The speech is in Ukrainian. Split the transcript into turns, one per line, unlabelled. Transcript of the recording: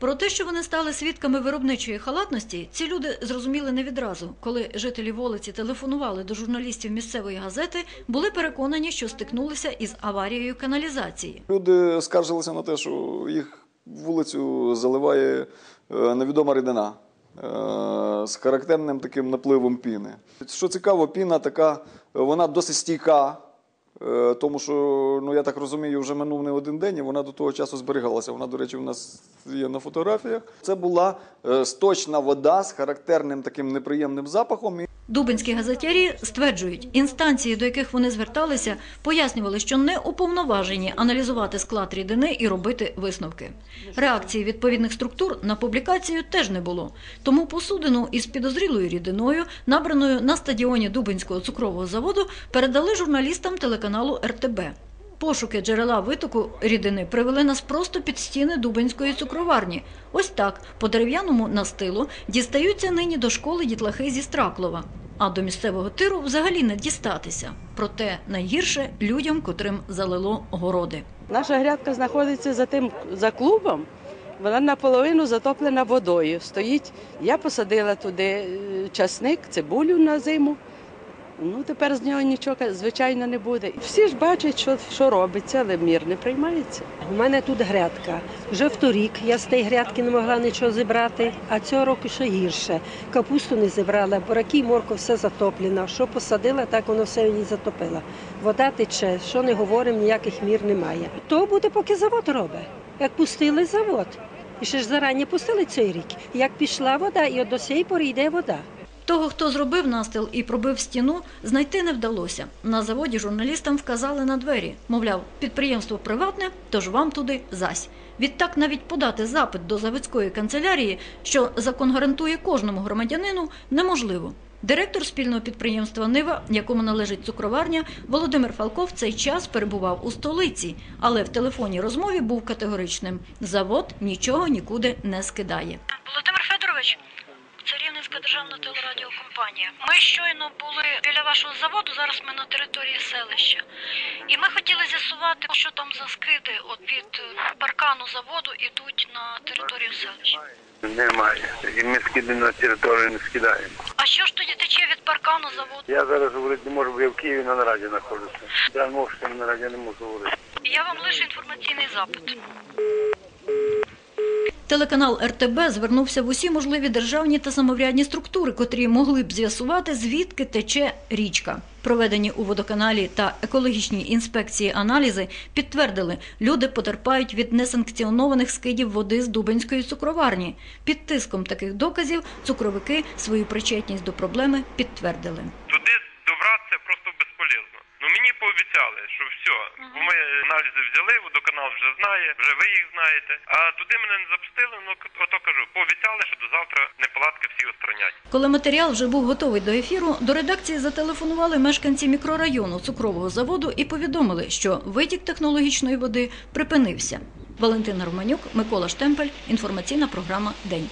Про те, що вони стали свідками виробничої халатності, ці люди зрозуміли не відразу. Коли жителі вулиці телефонували до журналістів місцевої газети, були переконані, що стикнулися із аварією каналізації.
Люди скаржилися на те, що їх вулицю заливає е, невідома рідина е, з характерним таким напливом піни. Що цікаво, піна така, вона досить стійка. Е, Тому що, ну я так розумію, вже минув не один день, і вона до того часу зберігалася. Вона, до речі, у нас є на фотографіях. Це була е, сточна вода з характерним таким неприємним запахом.
Дубинські газетярі стверджують, інстанції, до яких вони зверталися, пояснювали, що не уповноважені аналізувати склад рідини і робити висновки. Реакції відповідних структур на публікацію теж не було. Тому посудину із підозрілою рідиною, набраною на стадіоні Дубинського цукрового заводу, передали журналістам телеканалу РТБ. Пошуки джерела витоку рідини привели нас просто під стіни Дубинської цукроварні. Ось так, по дерев'яному настилу, дістаються нині до школи дітлахи зі Страклова. А до місцевого тиру взагалі не дістатися. Проте найгірше людям, котрим залило городи.
Наша грядка знаходиться за тим за клубом. Вона наполовину затоплена водою. Стоїть. Я посадила туди е, часник, цибулю на зиму. Ну тепер з нього нічого, звичайно, не буде. Всі ж бачать, що, що робиться, але мір не приймається.
У мене тут грядка. Вже вторік я з тієї грядки не могла нічого зібрати, а цього року ще гірше. Капусту не зібрала, бураки і морква все затоплено. Що посадила, так воно все її затопило. Вода тече, що не говоримо, ніяких мір немає. То буде, поки завод робить. Як пустили завод. І ще ж зарані пустили цей рік. Як пішла вода, і от до сієї пори йде вода.
Того, хто зробив настил і пробив стіну, знайти не вдалося. На заводі журналістам вказали на двері. Мовляв, підприємство приватне, тож вам туди зась. Відтак навіть подати запит до заводської канцелярії, що закон гарантує кожному громадянину, неможливо. Директор спільного підприємства Нива, якому належить цукроварня, Володимир Фалков цей час перебував у столиці, але в телефонній розмові був категоричним: завод нічого нікуди не скидає.
Володимир Федорович, державна телерадіокомпанія. Ми щойно були біля вашого заводу, зараз ми на території селища. І ми хотіли з'ясувати, що там за скиди от від е, паркану заводу ідуть на територію селища.
Немає. І ми скиди на територію не скидаємо.
А що ж тоді тече від паркану заводу?
Я зараз говорити не можу, бо я в Києві на нараді знаходжуся. Я що на нараді не можу говорити.
Я вам лишу інформаційний запит.
Телеканал РТБ звернувся в усі можливі державні та самоврядні структури, котрі могли б з'ясувати, звідки тече річка. Проведені у водоканалі та екологічній інспекції аналізи підтвердили, люди потерпають від несанкціонованих скидів води з Дубинської цукроварні. Під тиском таких доказів цукровики свою причетність до проблеми підтвердили.
Туди добратися просто безполезно. Ну мені пообіцяли, що все, бо ми аналізи взяли, водоканал вже знає, вже ви їх знаєте. А туди мене не запустили. Ну ото кажу, пообіцяли, що до завтра неполадки всі устранять.
Коли матеріал вже був готовий до ефіру, до редакції зателефонували мешканці мікрорайону цукрового заводу і повідомили, що витік технологічної води припинився. Валентина Романюк, Микола Штемпель. Інформаційна програма День.